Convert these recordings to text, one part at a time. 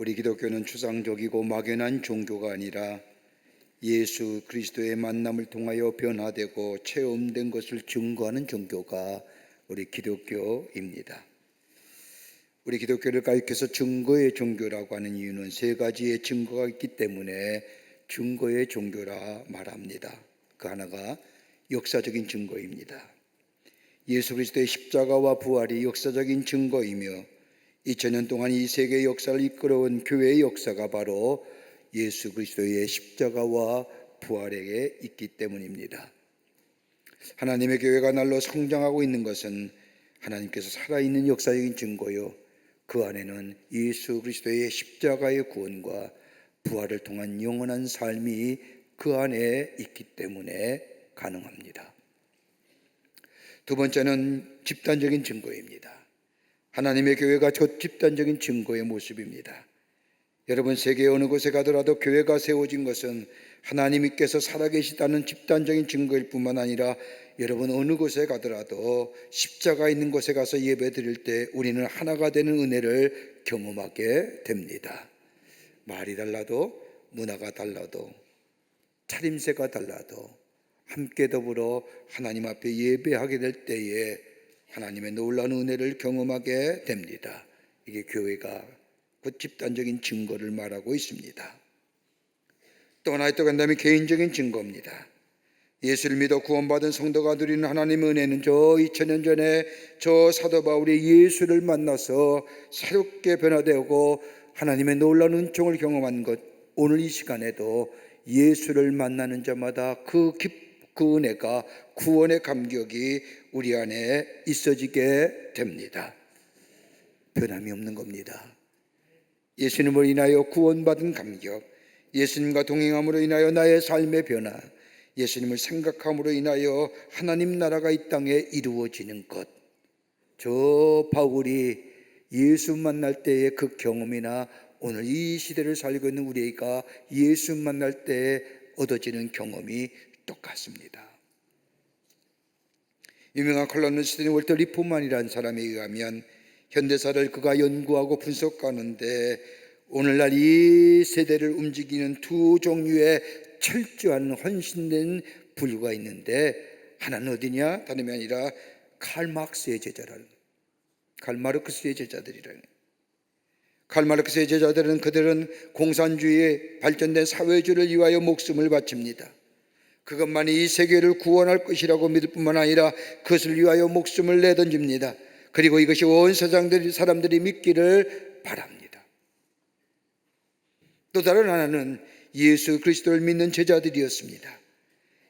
우리 기독교는 추상적이고 막연한 종교가 아니라 예수 그리스도의 만남을 통하여 변화되고 체험된 것을 증거하는 종교가 우리 기독교입니다. 우리 기독교를 가리켜서 증거의 종교라고 하는 이유는 세 가지의 증거가 있기 때문에 증거의 종교라 말합니다. 그 하나가 역사적인 증거입니다. 예수 그리스도의 십자가와 부활이 역사적인 증거이며 2000년 동안 이 세계 역사를 이끌어온 교회의 역사가 바로 예수 그리스도의 십자가와 부활에게 있기 때문입니다. 하나님의 교회가 날로 성장하고 있는 것은 하나님께서 살아있는 역사적인 증거요. 그 안에는 예수 그리스도의 십자가의 구원과 부활을 통한 영원한 삶이 그 안에 있기 때문에 가능합니다. 두 번째는 집단적인 증거입니다. 하나님의 교회가 저 집단적인 증거의 모습입니다. 여러분 세계 어느 곳에 가더라도 교회가 세워진 것은 하나님께서 살아계시다는 집단적인 증거일 뿐만 아니라 여러분 어느 곳에 가더라도 십자가 있는 곳에 가서 예배 드릴 때 우리는 하나가 되는 은혜를 경험하게 됩니다. 말이 달라도 문화가 달라도 차림새가 달라도 함께 더불어 하나님 앞에 예배하게 될 때에 하나님의 놀라운 은혜를 경험하게 됩니다. 이게 교회가 그 집단적인 증거를 말하고 있습니다. 또 하나의 또 간다면 개인적인 증거입니다. 예수를 믿어 구원받은 성도가 누리는 하나님의 은혜는 저 2000년 전에 저 사도 바울이 예수를 만나서 새롭게 변화되고 하나님의 놀라운 은총을 경험한 것 오늘 이 시간에도 예수를 만나는 자마다 그, 기, 그 은혜가 구원의 감격이 우리 안에 있어지게 됩니다. 변함이 없는 겁니다. 예수님을 인하여 구원받은 감격, 예수님과 동행함으로 인하여 나의 삶의 변화, 예수님을 생각함으로 인하여 하나님 나라가 이 땅에 이루어지는 것. 저 바울이 예수 만날 때의 그 경험이나 오늘 이 시대를 살고 있는 우리가 예수 만날 때 얻어지는 경험이 똑같습니다. 유명한 컬럼니스트인 월터 리포만이라는 사람에 의하면 현대사를 그가 연구하고 분석하는데 오늘날 이 세대를 움직이는 두 종류의 철저한 헌신된 부류가 있는데 하나는 어디냐? 다름이 아니라 칼 막스의 제자라는 칼 마르크스의 제자들이라는 칼 마르크스의 제자들은 그들은 공산주의의 발전된 사회주의를 위하여 목숨을 바칩니다. 그것만이 이 세계를 구원할 것이라고 믿을 뿐만 아니라 그것을 위하여 목숨을 내던집니다. 그리고 이것이 온 세상들이 사람들이 믿기를 바랍니다. 또 다른 하나는 예수 그리스도를 믿는 제자들이었습니다.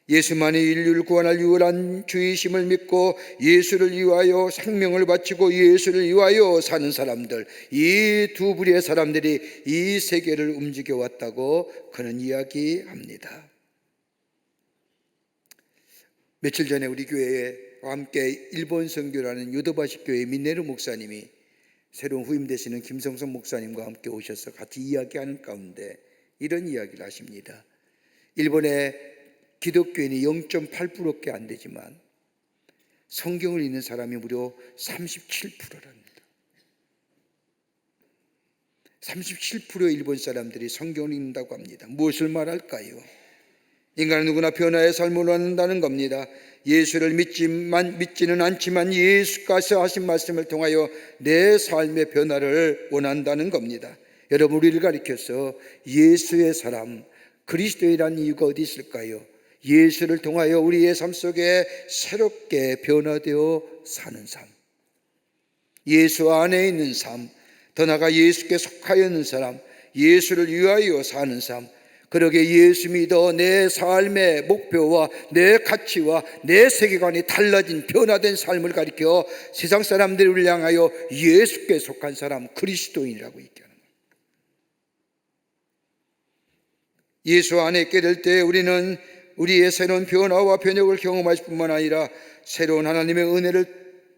예수만이 인류를 구원할 유일한 주이심을 믿고 예수를 위하여 생명을 바치고 예수를 위하여 사는 사람들 이 두 부류의 사람들이 이 세계를 움직여 왔다고 그는 이야기합니다. 며칠 전에 우리 교회에 함께 일본 선교라는 요도바시 교회 민네르 목사님이 새로운 후임 되시는 김성선 목사님과 함께 오셔서 같이 이야기하는 가운데 이런 이야기를 하십니다. 일본의 기독교인이 0.8%밖에 안 되지만 성경을 읽는 사람이 무려 37%랍니다. 37%의 일본 사람들이 성경을 읽는다고 합니다. 무엇을 말할까요? 인간은 누구나 변화의 삶을 원한다는 겁니다. 예수를 믿지만 믿지는 않지만 예수께서 하신 말씀을 통하여 내 삶의 변화를 원한다는 겁니다. 여러분 우리를 가리켜서 예수의 사람 그리스도이란 이유가 어디 있을까요? 예수를 통하여 우리의 삶 속에 새롭게 변화되어 사는 삶. 예수 안에 있는 삶, 더 나아가 예수께 속하여 있는 사람, 예수를 위하여 사는 삶. 그러게 예수 믿어 내 삶의 목표와 내 가치와 내 세계관이 달라진 변화된 삶을 가리켜 세상 사람들을 향하여 예수께 속한 사람 그리스도인이라고 얘기하는 거예요. 예수 안에 있게 될 때 우리는 우리의 새로운 변화와 변혁을 경험할 뿐만 아니라 새로운 하나님의 은혜를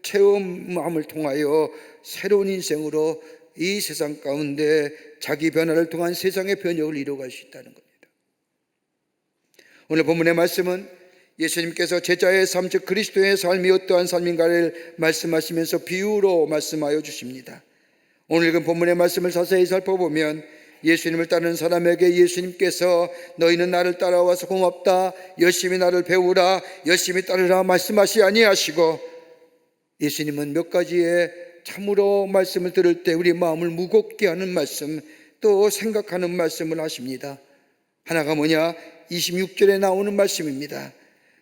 체험함을 통하여 새로운 인생으로 이 세상 가운데 자기 변화를 통한 세상의 변혁을 이루어갈 수 있다는 겁니다. 오늘 본문의 말씀은 예수님께서 제자의 삶, 즉 그리스도의 삶이 어떠한 삶인가를 말씀하시면서 비유로 말씀하여 주십니다. 오늘 읽은 본문의 말씀을 자세히 살펴보면 예수님을 따르는 사람에게 예수님께서 너희는 나를 따라와서 고맙다. 열심히 나를 배우라. 열심히 따르라 말씀하시 아니하시고 예수님은 몇 가지의 참으로 말씀을 들을 때 우리 마음을 무겁게 하는 말씀 또 생각하는 말씀을 하십니다. 하나가 뭐냐 26절에 나오는 말씀입니다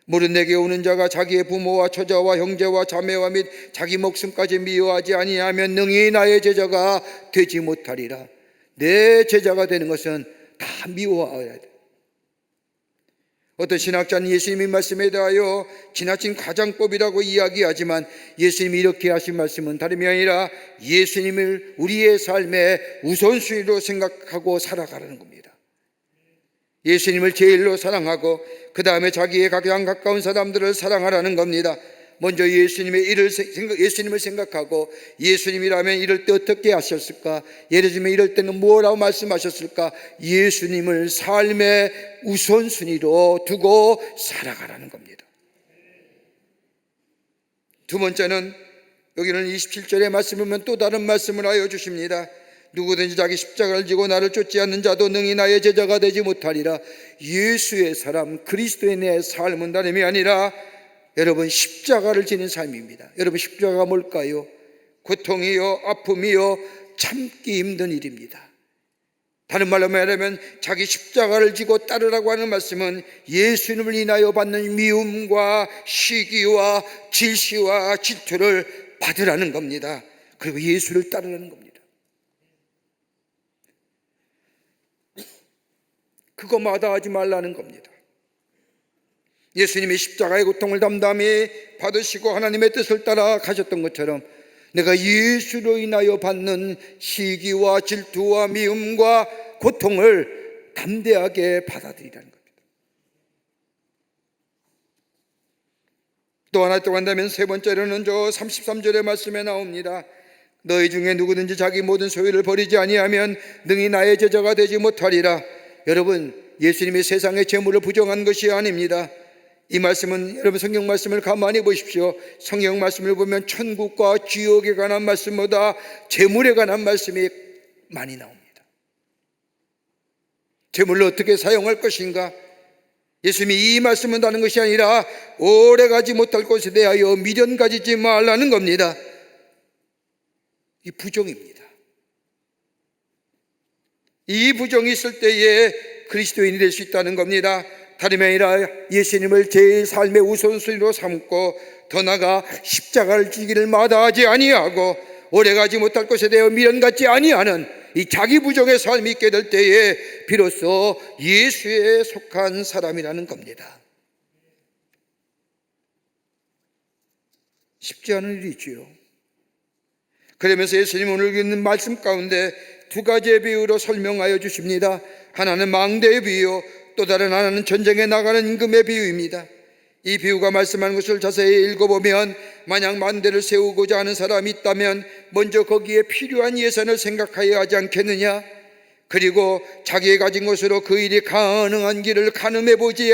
모른 내게 오는 자가 자기의 부모와 처자와 형제와 자매와 및 자기 목숨까지 미워하지 아니하면 능히 나의 제자가 되지 못하리라. 내 제자가 되는 것은 다 미워해야 돼. 어떤 신학자는 예수님의 말씀에 대하여 지나친 가장법이라고 이야기하지만 예수님이 이렇게 하신 말씀은 다름이 아니라 예수님을 우리의 삶의 우선순위로 생각하고 살아가라는 겁니다. 예수님을 제일로 사랑하고 그 다음에 자기의 가장 가까운 사람들을 사랑하라는 겁니다. 먼저 예수님의 일을 생각, 예수님을 생각하고 예수님이라면 이럴 때 어떻게 하셨을까? 예를 들면 이럴 때는 뭐라고 말씀하셨을까? 예수님을 삶의 우선순위로 두고 살아가라는 겁니다. 두 번째는 여기는 27절의 말씀을 보면 또 다른 말씀을 하여 주십니다. 누구든지 자기 십자가를 지고 나를 쫓지 않는 자도 능히 나의 제자가 되지 못하리라. 예수의 사람, 그리스도인의 삶은 다름이 아니라 여러분 십자가를 지는 삶입니다. 여러분 십자가가 뭘까요? 고통이요, 아픔이요, 참기 힘든 일입니다. 다른 말로 말하면 자기 십자가를 지고 따르라고 하는 말씀은 예수님을 인하여 받는 미움과 시기와 질시와 질투를 받으라는 겁니다. 그리고 예수를 따르라는 겁니다. 그거 마다 하지 말라는 겁니다. 예수님이 십자가의 고통을 담담히 받으시고 하나님의 뜻을 따라 가셨던 것처럼 내가 예수로 인하여 받는 시기와 질투와 미움과 고통을 담대하게 받아들이라는 겁니다. 또 하나 또 한다면 세 번째로는 저 33절의 말씀에 나옵니다. 너희 중에 누구든지 자기 모든 소유를 버리지 아니하면 능히 나의 제자가 되지 못하리라. 여러분, 예수님이 세상의 재물을 부정한 것이 아닙니다. 이 말씀은 여러분 성경 말씀을 가만히 보십시오. 성경 말씀을 보면 천국과 지옥에 관한 말씀보다 재물에 관한 말씀이 많이 나옵니다. 재물을 어떻게 사용할 것인가? 예수님이 이 말씀을 하는 것이 아니라 오래 가지 못할 것에 대하여 미련 가지지 말라는 겁니다. 이 부정입니다. 이 부정이 있을 때에 그리스도인이 될 수 있다는 겁니다. 다름이 아니라 예수님을 제 삶의 우선순위로 삼고 더 나아가 십자가를 지기를 마다하지 아니하고 오래가지 못할 것에 대해 미련 갖지 아니하는 이 자기 부정의 삶이 있게 될 때에 비로소 예수에 속한 사람이라는 겁니다. 쉽지 않은 일이지요. 그러면서 예수님 오늘 읽는 말씀 가운데 두 가지의 비유로 설명하여 주십니다. 하나는 망대의 비유, 또 다른 하나는 전쟁에 나가는 임금의 비유입니다. 이 비유가 말씀하는 것을 자세히 읽어보면 만약 만대를 세우고자 하는 사람이 있다면 먼저 거기에 필요한 예산을 생각하여야 하지 않겠느냐? 그리고 자기의 가진 것으로 그 일이 가능한 길을 가늠해 보지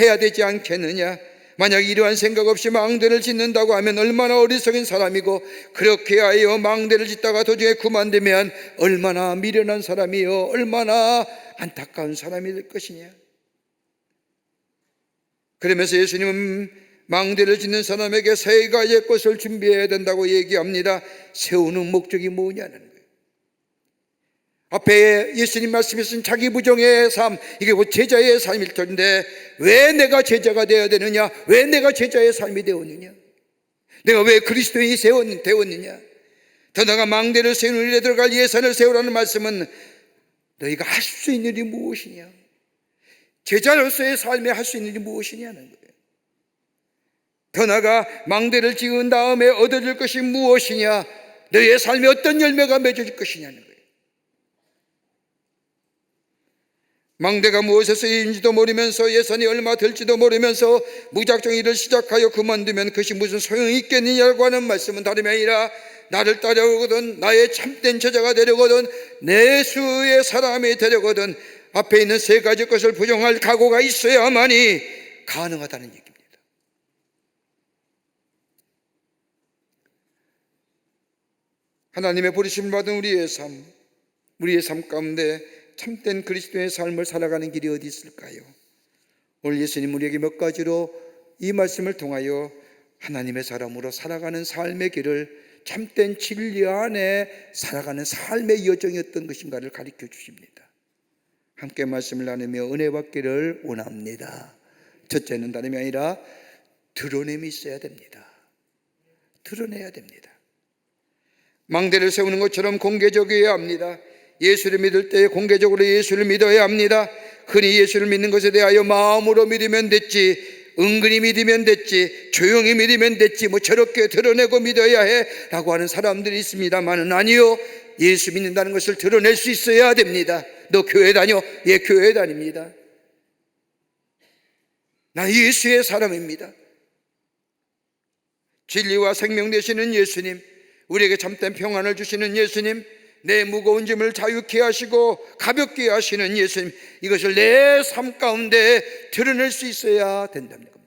해야 되지 않겠느냐? 만약 이러한 생각 없이 망대를 짓는다고 하면 얼마나 어리석은 사람이고 그렇게 하여 망대를 짓다가 도중에 그만두면 얼마나 미련한 사람이요? 얼마나 안타까운 사람이 될 것이냐? 그러면서 예수님은 망대를 짓는 사람에게 세 가지의 것을 준비해야 된다고 얘기합니다. 세우는 목적이 뭐냐는 앞에 예수님 말씀하신 자기 부정의 삶, 이게 곧 제자의 삶일 텐데, 왜 내가 제자가 되어야 되느냐? 왜 내가 제자의 삶이 되었느냐? 내가 왜 그리스도인이 되었느냐? 더 나아가 망대를 세우는 일에 들어갈 예산을 세우라는 말씀은 너희가 할 수 있는 일이 무엇이냐? 제자로서의 삶에 할 수 있는 일이 무엇이냐는 거예요. 더 나아가 망대를 지은 다음에 얻어질 것이 무엇이냐? 너희의 삶에 어떤 열매가 맺어질 것이냐는 거예요. 망대가 무엇에 쓰인지도 모르면서 예산이 얼마 될지도 모르면서 무작정 일을 시작하여 그만두면 그것이 무슨 소용이 있겠느냐고 하는 말씀은 다름이 아니라 나를 따려오거든 나의 참된 제자가 되려거든 내 수의 사람이 되려거든 앞에 있는 세 가지 것을 부정할 각오가 있어야만이 가능하다는 얘기입니다. 하나님의 부르심을 받은 우리의 삶, 우리의 삶 가운데 참된 그리스도의 삶을 살아가는 길이 어디 있을까요? 오늘 예수님 우리에게 몇 가지로 이 말씀을 통하여 하나님의 사람으로 살아가는 삶의 길을 참된 진리 안에 살아가는 삶의 여정이 어떤 것인가를 가르쳐 주십니다. 함께 말씀을 나누며 은혜 받기를 원합니다. 첫째는 다름이 아니라 드러냄이 있어야 됩니다. 드러내야 됩니다. 망대를 세우는 것처럼 공개적이어야 합니다. 예수를 믿을 때 공개적으로 예수를 믿어야 합니다. 흔히 예수를 믿는 것에 대하여 마음으로 믿으면 됐지, 은근히 믿으면 됐지, 조용히 믿으면 됐지, 뭐 저렇게 드러내고 믿어야 해 라고 하는 사람들이 있습니다만은 아니요. 예수 믿는다는 것을 드러낼 수 있어야 됩니다. 너 교회 다녀? 예, 교회 다닙니다. 나 예수의 사람입니다. 진리와 생명 되시는 예수님, 우리에게 참된 평안을 주시는 예수님, 내 무거운 짐을 자유케 하시고 가볍게 하시는 예수님, 이것을 내 삶 가운데 드러낼 수 있어야 된다는 겁니다.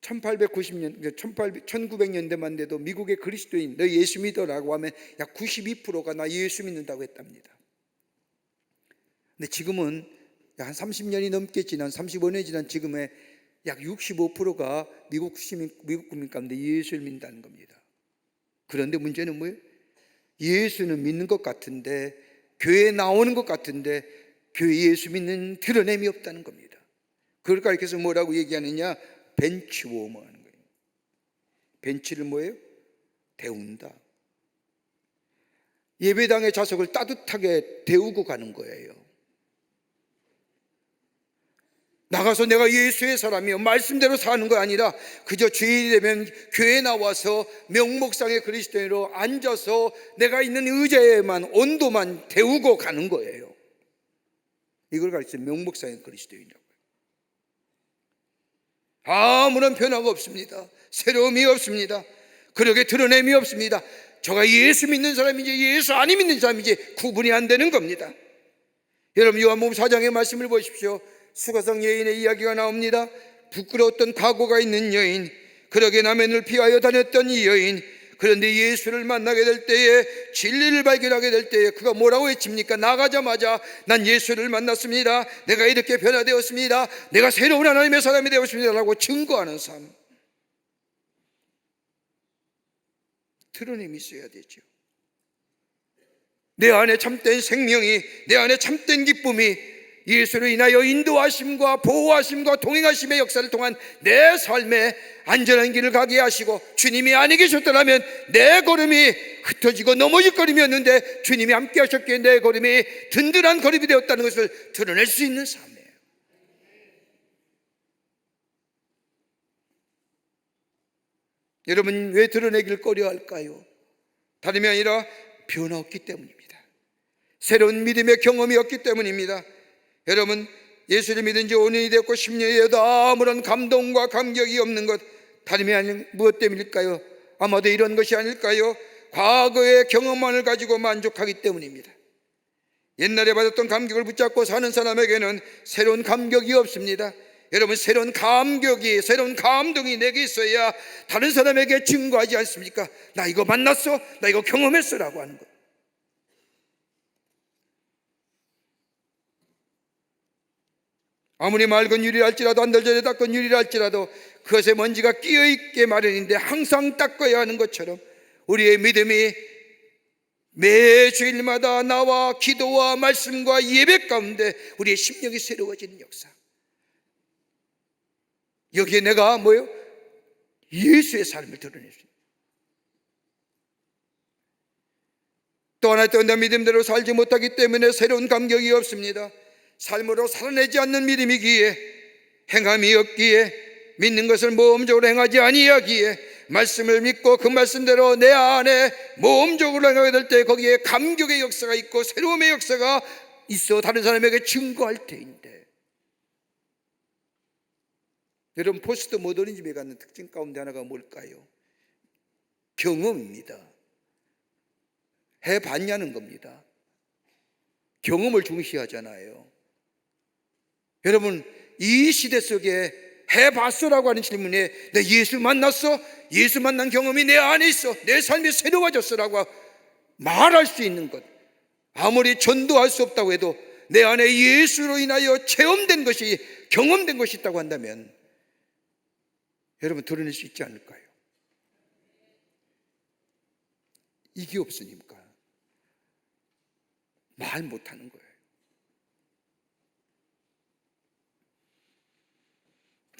1890년, 1800, 1900년대만 돼도 미국의 그리스도인, 너 예수 믿어라고 하면 약 92%가 나 예수 믿는다고 했답니다. 근데 지금은 한 30년이 넘게 지난, 35년이 지난 지금의 약 65%가 미국 시민, 미국 국민 가운데 예수를 믿는다는 겁니다. 그런데 문제는 뭐예요? 예수는 믿는 것 같은데, 교회에 나오는 것 같은데, 교회 예수 믿는 드러냄이 없다는 겁니다. 그걸 가르쳐서 뭐라고 얘기하느냐? 벤치워머 하는 거예요. 벤치를 뭐예요? 데운다. 예배당의 좌석을 따뜻하게 데우고 가는 거예요. 나가서 내가 예수의 사람이요. 말씀대로 사는 거 아니라 그저 주일이 되면 교회에 나와서 명목상의 그리스도인으로 앉아서 내가 있는 의자에만 온도만 데우고 가는 거예요. 이걸 가르쳐 명목상의 그리스도인이라고요. 아무런 변화가 없습니다. 새로움이 없습니다. 그렇게 드러냄이 없습니다. 저가 예수 믿는 사람인지 예수 안 믿는 사람인지 구분이 안 되는 겁니다. 여러분 요한복음 4장의 말씀을 보십시오. 수가성 여인의 이야기가 나옵니다. 부끄러웠던 과거가 있는 여인, 그러게 남편을 피하여 다녔던 이 여인, 그런데 예수를 만나게 될 때에 진리를 발견하게 될 때에 그가 뭐라고 외칩니까? 나가자마자 난 예수를 만났습니다. 내가 이렇게 변화되었습니다. 내가 새로운 하나님의 사람이 되었습니다 라고 증거하는 삶. 드러냄이 있어야 되죠. 내 안에 참된 생명이, 내 안에 참된 기쁨이 예수로 인하여 인도하심과 보호하심과 동행하심의 역사를 통한 내 삶에 안전한 길을 가게 하시고 주님이 아니 계셨더라면 내 걸음이 흩어지고 넘어질 걸음이었는데 주님이 함께 하셨기에 내 걸음이 든든한 걸음이 되었다는 것을 드러낼 수 있는 삶이에요. 여러분 왜 드러내길 꺼려 할까요? 다름이 아니라 변화 없기 때문입니다. 새로운 믿음의 경험이 없기 때문입니다. 여러분 예수를 믿은 지 5년이 됐고 10년이 되어도 아무런 감동과 감격이 없는 것 다름이 아닌 무엇 때문일까요? 아마도 이런 것이 아닐까요? 과거의 경험만을 가지고 만족하기 때문입니다. 옛날에 받았던 감격을 붙잡고 사는 사람에게는 새로운 감격이 없습니다. 여러분 새로운 감격이 새로운 감동이 내게 있어야 다른 사람에게 증거하지 않습니까? 나 이거 만났어, 나 이거 경험했어라고 하는 것. 아무리 맑은 유리랄지라도 한달 전에 닦은 유리랄지라도 그것에 먼지가 끼어 있게 마련인데 항상 닦아야 하는 것처럼 우리의 믿음이 매 주일마다 나와 기도와 말씀과 예배 가운데 우리의 심령이 새로워지는 역사. 여기에 내가 뭐요? 예수의 삶을 있다. 또 하나 또 내 믿음대로 살지 못하기 때문에 새로운 감격이 없습니다. 삶으로 살아내지 않는 믿음이기에 행함이 없기에 믿는 것을 모험적으로 행하지 아니하기에 말씀을 믿고 그 말씀대로 내 안에 모험적으로 행하게 될 때 거기에 감격의 역사가 있고 새로움의 역사가 있어 다른 사람에게 증거할 때인데 여러분 포스트 모더니즘에 갖는 특징 가운데 하나가 뭘까요? 경험입니다. 해봤냐는 겁니다. 경험을 중시하잖아요. 여러분 이 시대 속에 해봤어라고 하는 질문에 내 예수 만났어? 예수 만난 경험이 내 안에 있어. 내 삶이 새로워졌어라고 말할 수 있는 것. 아무리 전도할 수 없다고 해도 내 안에 예수로 인하여 체험된 것이 경험된 것이 있다고 한다면 여러분 드러낼 수 있지 않을까요? 이게 없으니까 말 못하는 거예요.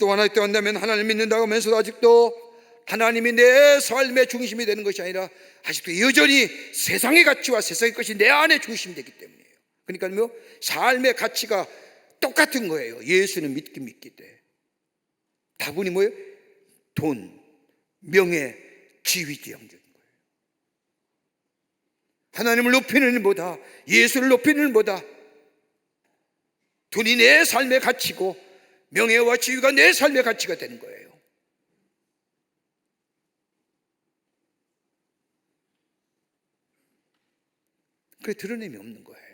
또 하나 또 한다면 하나님 믿는다고 하면서도 아직도 하나님이 내 삶의 중심이 되는 것이 아니라 아직도 여전히 세상의 가치와 세상의 것이 내 안에 중심이 되기 때문이에요. 그러니까 뭐 삶의 가치가 똑같은 거예요. 예수는 믿기 믿기 때. 다분히 뭐예요? 돈, 명예, 지위지향적인 거예요. 하나님을 높이는 일보다 예수를 높이는 일보다 돈이 내 삶의 가치고 명예와 지위가 내 삶의 가치가 되는 거예요. 그게 드러냄이 없는 거예요.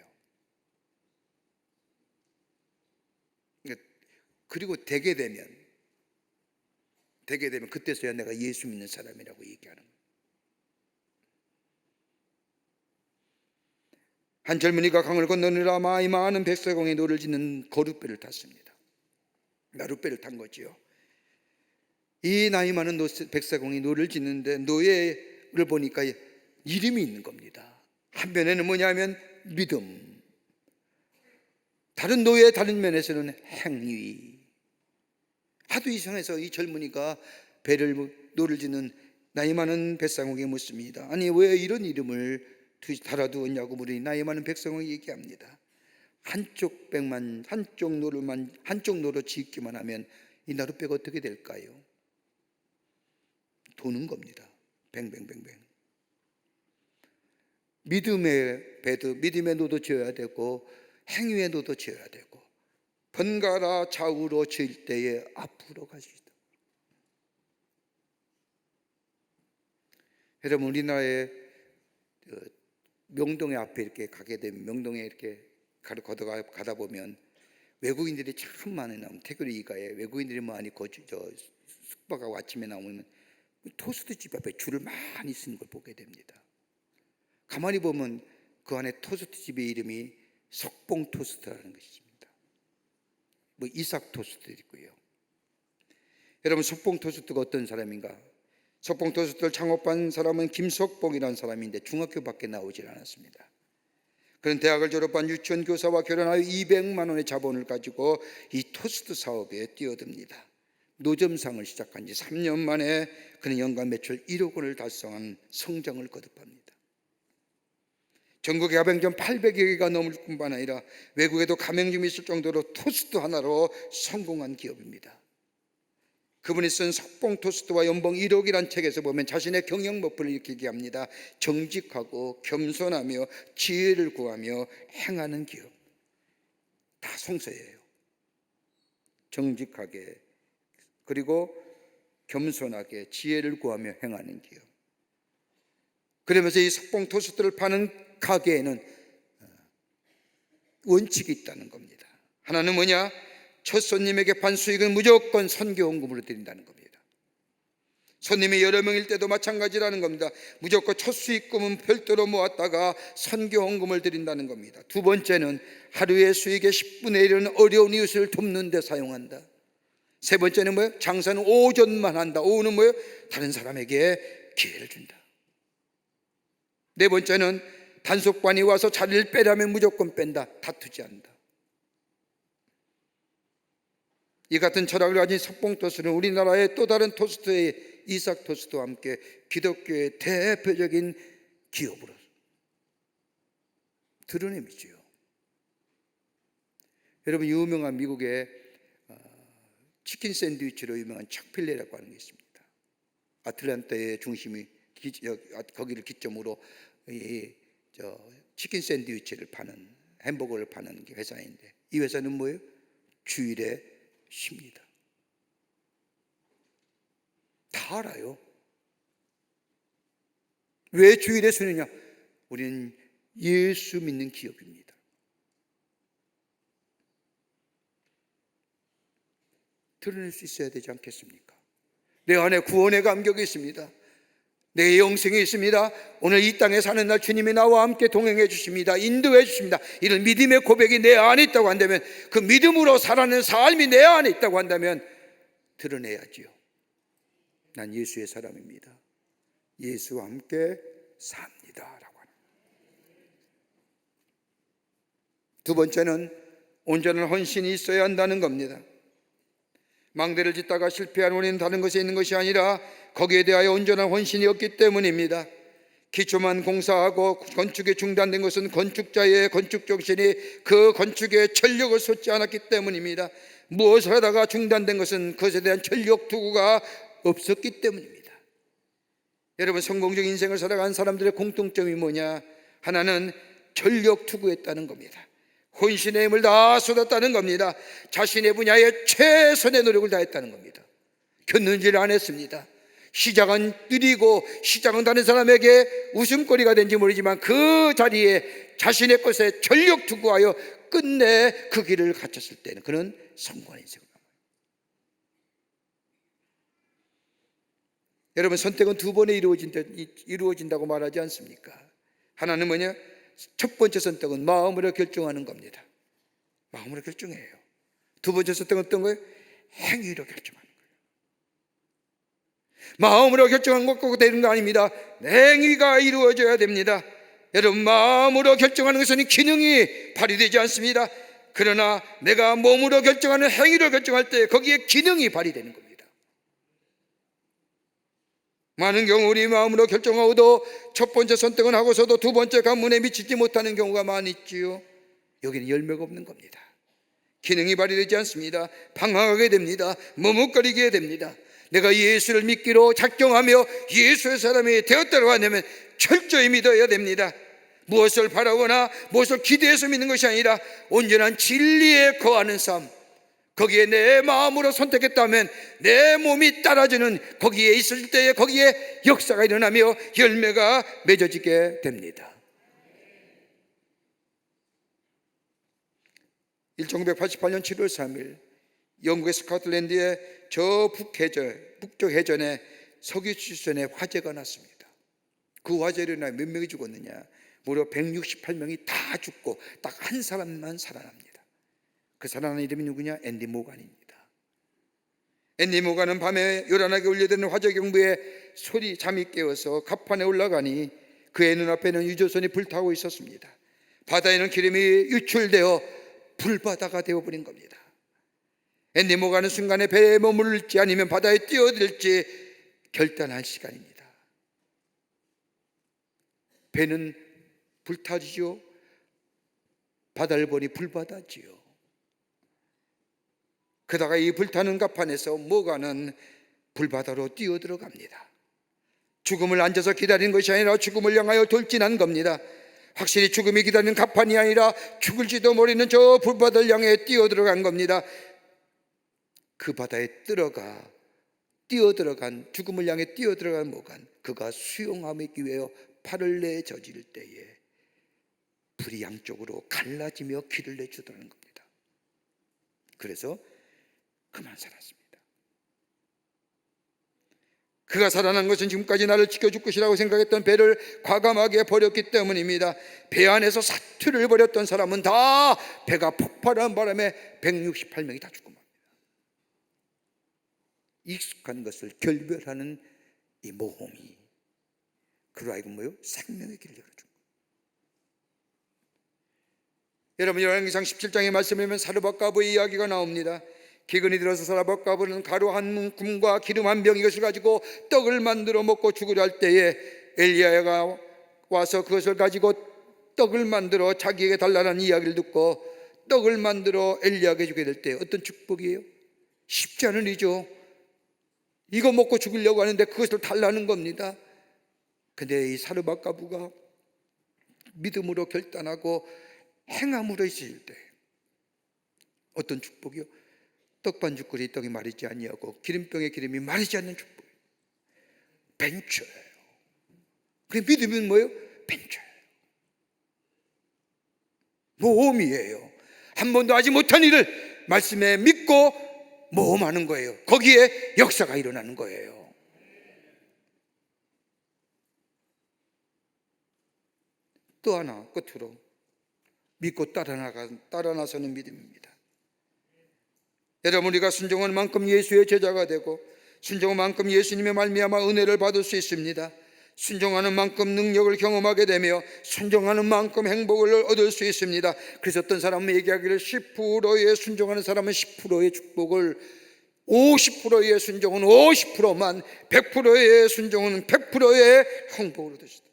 그리고 되게 되면 되게 되면 그때서야 내가 예수 믿는 사람이라고 얘기하는 거예요. 한 젊은이가 강을 건너느라 마이 많은 백설공에 노를 짓는 거룻배를 탔습니다. 나룻배를 탄 거지요. 이 나이 많은 백설공이 노를 짓는데 노예를 보니까 이름이 있는 겁니다. 한면에는 뭐냐면 믿음. 다른 노예 다른 면에서는 행위. 하도 이상해서 이 젊은이가 배를 노를 짓는 나이 많은 백성에게 묻습니다. 아니 왜 이런 이름을 달아두었냐고 물으니 나이 많은 백성에게 얘기합니다. 한쪽 백만 한쪽 노를만 한쪽 노로 짓기만 하면 이 나룻배가 어떻게 될까요? 도는 겁니다. 뱅뱅뱅뱅. 믿음의 배도 믿음의 노도 지어야 되고 행위의 노도 지어야 되고 번갈아 좌우로 지을 때에 앞으로 가시다. 여러분 우리나라의 그 명동에 앞에 이렇게 가게 되면 명동에 이렇게 걷어가 가다 보면 외국인들이 참 많이 나오면 태교리 이가에 외국인들이 많이 거주 저 숙박하고 아침에 나오면 토스트 집 앞에 줄을 많이 쓰는 걸 보게 됩니다. 가만히 보면 그 안에 토스트 집의 이름이 석봉 토스트라는 것입니다. 뭐 이삭 토스트 있고요. 여러분 석봉 토스트가 어떤 사람인가? 석봉 토스트를 창업한 사람은 김석봉이라는 사람인데 중학교밖에 나오질 않았습니다. 그는 대학을 졸업한 유치원 교사와 결혼하여 200만 원의 자본을 가지고 이 토스트 사업에 뛰어듭니다. 노점상을 시작한 지 3년 만에 그는 연간 매출 1억 원을 달성한 성장을 거듭합니다. 전국에 가맹점 800여 개가 넘을 뿐만 아니라 외국에도 가맹점이 있을 정도로 토스트 하나로 성공한 기업입니다. 그분이 쓴 석봉 토스트와 연봉 1억이란 책에서 보면 자신의 경영 목표를 이렇게 얘기합니다. 정직하고 겸손하며 지혜를 구하며 행하는 기업. 다 송서예요. 정직하게 그리고 겸손하게 지혜를 구하며 행하는 기업. 그러면서 이 석봉 토스트를 파는 가게에는 어, 원칙이 있다는 겁니다. 하나는 뭐냐? 첫 손님에게 반 수익은 무조건 선교원금으로 드린다는 겁니다. 손님이 여러 명일 때도 마찬가지라는 겁니다. 무조건 첫 수익금은 별도로 모았다가 선교원금을 드린다는 겁니다. 두 번째는 하루의 수익의 10분의 1은 어려운 이웃을 돕는 데 사용한다. 세 번째는 뭐예요? 장사는 오전만 한다. 오후는 뭐예요? 다른 사람에게 기회를 준다. 네 번째는 단속반이 와서 자리를 빼라면 무조건 뺀다. 다투지 않는다. 이 같은 철학을 가진 석봉 토스는 우리나라의 또 다른 토스트의 이삭 토스트와 함께 기독교의 대표적인 기업으로 드러내미지요. 여러분 유명한 미국의 어, 치킨 샌드위치로 유명한 척필레라고 하는 게 있습니다. 아틀란타의 중심이 거기를 기점으로 저 치킨 샌드위치를 파는 햄버거를 파는 회사인데 이 회사는 뭐예요? 주일에 쉽니다. 다 알아요. 왜 주일에 쉬느냐? 우리는 예수 믿는 기업입니다. 드러낼 수 있어야 되지 않겠습니까? 내 안에 구원의 감격이 있습니다. 내 영생이 있습니다. 오늘 이 땅에 사는 날 주님이 나와 함께 동행해 주십니다. 인도해 주십니다. 이런 믿음의 고백이 내 안에 있다고 한다면 그 믿음으로 살아가는 삶이 내 안에 있다고 한다면 드러내야지요. 난 예수의 사람입니다. 예수와 함께 삽니다. 라고 하는. 두 번째는 온전한 헌신이 있어야 한다는 겁니다. 망대를 짓다가 실패한 원인은 다른 것에 있는 것이 아니라 거기에 대하여 온전한 헌신이 없기 때문입니다. 기초만 공사하고 건축이 중단된 것은 건축자의 건축 정신이 그 건축에 전력을 쏟지 않았기 때문입니다. 무엇을 하다가 중단된 것은 그것에 대한 전력 투구가 없었기 때문입니다. 여러분 성공적 인생을 살아간 사람들의 공통점이 뭐냐? 하나는 전력 투구했다는 겁니다. 혼신의 힘을 다 쏟았다는 겁니다. 자신의 분야에 최선의 노력을 다했다는 겁니다. 견눈질 안 했습니다. 시작은 느리고 시작은 다른 사람에게 웃음거리가 된지 모르지만 그 자리에 자신의 것에 전력 투구하여 끝내 그 길을 갖췄을 때는 그는 성공한 인생을. 여러분 선택은 두 번에 이루어진다, 이루어진다고 말하지 않습니까? 하나는 뭐냐? 첫 번째 선택은 마음으로 결정하는 겁니다. 마음으로 결정해요. 두 번째 선택은 어떤 거예요? 행위로 결정하는 거예요. 마음으로 결정한 것고 되는 거 아닙니다. 행위가 이루어져야 됩니다. 여러분 마음으로 결정하는 것은 기능이 발휘되지 않습니다. 그러나 내가 몸으로 결정하는 행위로 결정할 때 거기에 기능이 발휘되는 겁니다. 많은 경우 우리 마음으로 결정하고도 첫 번째 선택은 하고서도 두 번째 관문에 미치지 못하는 경우가 많이 있지요. 여기는 열매가 없는 겁니다. 기능이 발휘되지 않습니다. 방황하게 됩니다. 머뭇거리게 됩니다. 내가 예수를 믿기로 작정하며 예수의 사람이 되었다고 하면 철저히 믿어야 됩니다. 무엇을 바라거나 무엇을 기대해서 믿는 것이 아니라 온전한 진리에 거하는 삶. 거기에 내 마음으로 선택했다면 내 몸이 따라주는 거기에 있을 때에 거기에 역사가 일어나며 열매가 맺어지게 됩니다. 1988년 7월 3일 영국의 스코틀랜드의 저 북해전, 북쪽 해전에 석유 출선에 화재가 났습니다. 그 화재로 인하여 몇 명이 죽었느냐? 무려 168명이 다 죽고 딱 한 사람만 살아납니다. 그 살아난 이름이 누구냐? 앤디 모간입니다. 앤디 모간은 밤에 요란하게 울려대는 화재 경보에 소리 잠이 깨어서 갑판에 올라가니 그의 눈앞에는 유조선이 불타고 있었습니다. 바다에는 기름이 유출되어 불바다가 되어버린 겁니다. 앤디 모간은 순간에 배에 머물지 아니면 바다에 뛰어들지 결단할 시간입니다. 배는 불타지요. 바다를 보니 불바다지요. 그다가 이 불타는 갑판에서 모가는 불바다로 뛰어들어갑니다. 죽음을 앉아서 기다리는 것이 아니라 죽음을 향하여 돌진한 겁니다. 확실히 죽음이 기다리는 갑판이 아니라 죽을지도 모르는 저 불바다를 향해 뛰어들어간 겁니다. 그 바다에 들어가 뛰어들어간 죽음을 향해 뛰어들어간 모간 그가 수용함에 기회여 팔을 내 저질 때에 불이 양쪽으로 갈라지며 길을 내주더라는 겁니다. 그래서 그만 살았습니다. 그가 살아난 것은 지금까지 나를 지켜줄 것이라고 생각했던 배를 과감하게 버렸기 때문입니다. 배 안에서 사투를 벌였던 사람은 다 배가 폭발한 바람에 168명이 다 죽고 맙니다. 익숙한 것을 결별하는 이 모험이 그로 하여금 뭐요? 생명의 길을 열어준 거예요. 여러분 열왕기상 17장의 말씀에 보면 사르밧가부의 이야기가 나옵니다. 기근이 들어서 사르밧가부는 가루 한 kum과 기름 한 병 이것을 가지고 떡을 만들어 먹고 죽으려 할 때에 엘리야가 와서 그것을 가지고 떡을 만들어 자기에게 달라는 이야기를 듣고 떡을 만들어 엘리야에게 주게 될 때 어떤 축복이에요? 쉽지 않은 일이죠. 이거 먹고 죽으려고 하는데 그것을 달라는 겁니다. 근데 이 사르밧가부가 믿음으로 결단하고 행함으로 있을 때 어떤 축복이요? 떡반죽거리 떡이 마르지 아니하고 기름병의 기름이 마르지 않는 축복. 벤처예요. 그 믿음은 뭐예요? 벤처예요. 모험이에요. 한 번도 하지 못한 일을 말씀에 믿고 모험하는 거예요. 거기에 역사가 일어나는 거예요. 또 하나 끝으로 믿고 따라 나가 따라 나서는 믿음입니다. 여러분 우리가 순종한 만큼 예수의 제자가 되고 순종한 만큼 예수님의 말미암아 은혜를 받을 수 있습니다. 순종하는 만큼 능력을 경험하게 되며 순종하는 만큼 행복을 얻을 수 있습니다. 그래서 어떤 사람은 얘기하기를 10%의 순종하는 사람은 10%의 축복을 50%의 순종은 50%만 100%의 순종은 100%의 행복을 얻으시다.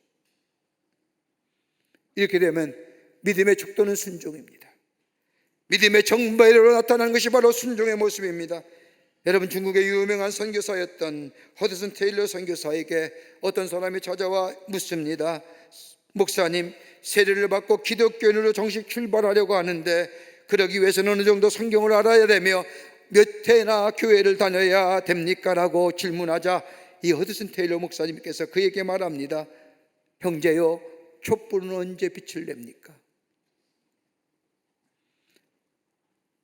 이렇게 되면 믿음의 척도는 순종입니다. 믿음의 정발로 나타나는 것이 바로 순종의 모습입니다. 여러분 중국의 유명한 선교사였던 허드슨 테일러 선교사에게 어떤 사람이 찾아와 묻습니다. 목사님, 세례를 받고 기독교인으로 정식 출발하려고 하는데 그러기 위해서는 어느 정도 성경을 알아야 되며 몇 해나 교회를 다녀야 됩니까? 라고 질문하자 이 허드슨 테일러 목사님께서 그에게 말합니다. 형제요, 촛불은 언제 빛을 냅니까?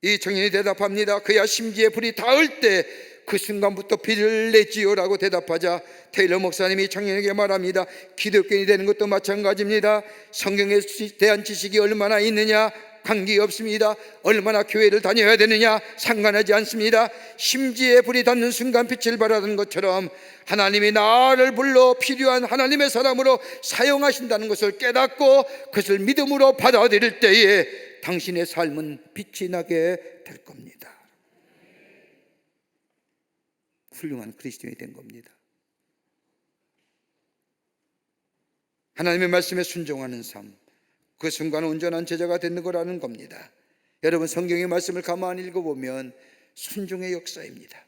이 청년이 대답합니다. 그야 심지에 불이 닿을 때 그 순간부터 빛을 내지요라고 대답하자 테일러 목사님이 청년에게 말합니다. 기독교인이 되는 것도 마찬가지입니다. 성경에 대한 지식이 얼마나 있느냐 관계 없습니다. 얼마나 교회를 다녀야 되느냐 상관하지 않습니다. 심지에 불이 닿는 순간 빛을 발하는 것처럼 하나님이 나를 불러 필요한 하나님의 사람으로 사용하신다는 것을 깨닫고 그것을 믿음으로 받아들일 때에 당신의 삶은 빛이 나게 될 겁니다. 훌륭한 그리스도인이 된 겁니다. 하나님의 말씀에 순종하는 삶, 그 순간 온전한 제자가 되는 거라는 겁니다. 여러분 성경의 말씀을 가만히 읽어보면 순종의 역사입니다.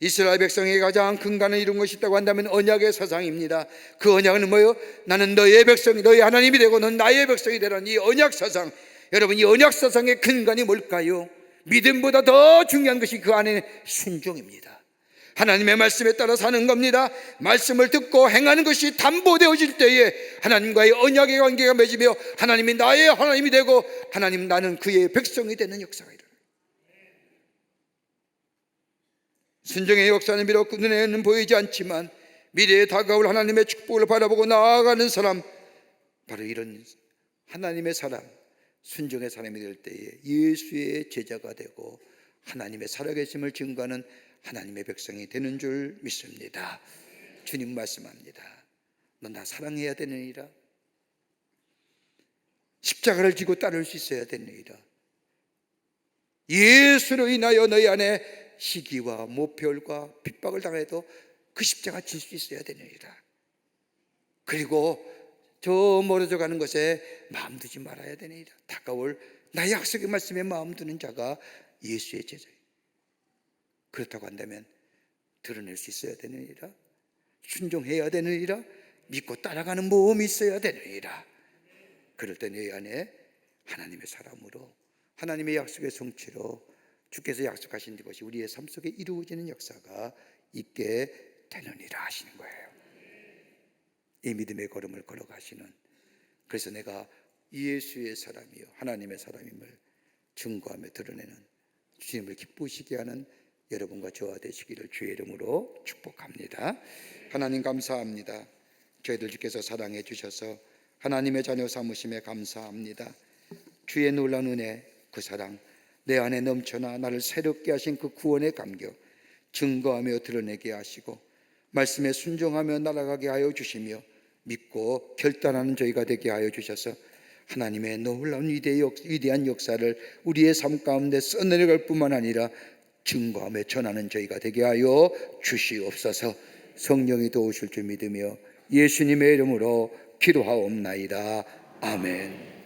이스라엘 백성에게 가장 근간을 이룬 것이 있다고 한다면 언약의 사상입니다. 그 언약은 뭐예요? 나는 너의 백성이 너의 하나님이 되고 넌 나의 백성이 되라는 이 언약 사상. 여러분 이 언약 사상의 근간이 뭘까요? 믿음보다 더 중요한 것이 그 안에 순종입니다. 하나님의 말씀에 따라 사는 겁니다. 말씀을 듣고 행하는 것이 담보되어질 때에 하나님과의 언약의 관계가 맺으며 하나님이 나의 하나님이 되고 하나님 나는 그의 백성이 되는 역사가 일어나요. 순종의 역사는 비록 그 눈에는 보이지 않지만 미래에 다가올 하나님의 축복을 바라보고 나아가는 사람 바로 이런 하나님의 사람 순종의 사람이 될 때에 예수의 제자가 되고 하나님의 살아계심을 증거하는 하나님의 백성이 되는 줄 믿습니다. 주님 말씀합니다. 너나 사랑해야 되느니라. 십자가를 지고 따를 수 있어야 되느니라. 예수로 인하여 너희 안에 시기와 모별과 핍박을 당해도 그 십자가 질 수 있어야 되느니라. 그리고 저 멀어져 가는 것에 마음 두지 말아야 되느니라. 다가올 나의 약속의 말씀에 마음 두는 자가 예수의 제자예요. 그렇다고 한다면 드러낼 수 있어야 되느니라. 순종해야 되느니라. 믿고 따라가는 모험이 있어야 되느니라. 그럴 때내 안에 하나님의 사람으로 하나님의 약속의 성취로 주께서 약속하신 것이 우리의 삶 속에 이루어지는 역사가 있게 되느니라 하시는 거예요. 이 믿음의 걸음을 걸어가시는 그래서 내가 예수의 사람이요 하나님의 사람임을 증거하며 드러내는 주님을 기쁘시게 하는 여러분과 저와 되시기를 주의 이름으로 축복합니다. 하나님 감사합니다. 저희들 주께서 사랑해 주셔서 하나님의 자녀 삼으심에 감사합니다. 주의 놀란 은혜 그 사랑 내 안에 넘쳐나 나를 새롭게 하신 그 구원의 감격 증거하며 드러내게 하시고 말씀에 순종하며 날아가게 하여 주시며 믿고 결단하는 저희가 되게 하여 주셔서 하나님의 놀라운 위대한 역사를 우리의 삶 가운데 써내려갈 뿐만 아니라 증거하며 전하는 저희가 되게 하여 주시옵소서 성령이 도우실 줄 믿으며 예수님의 이름으로 기도하옵나이다. 아멘.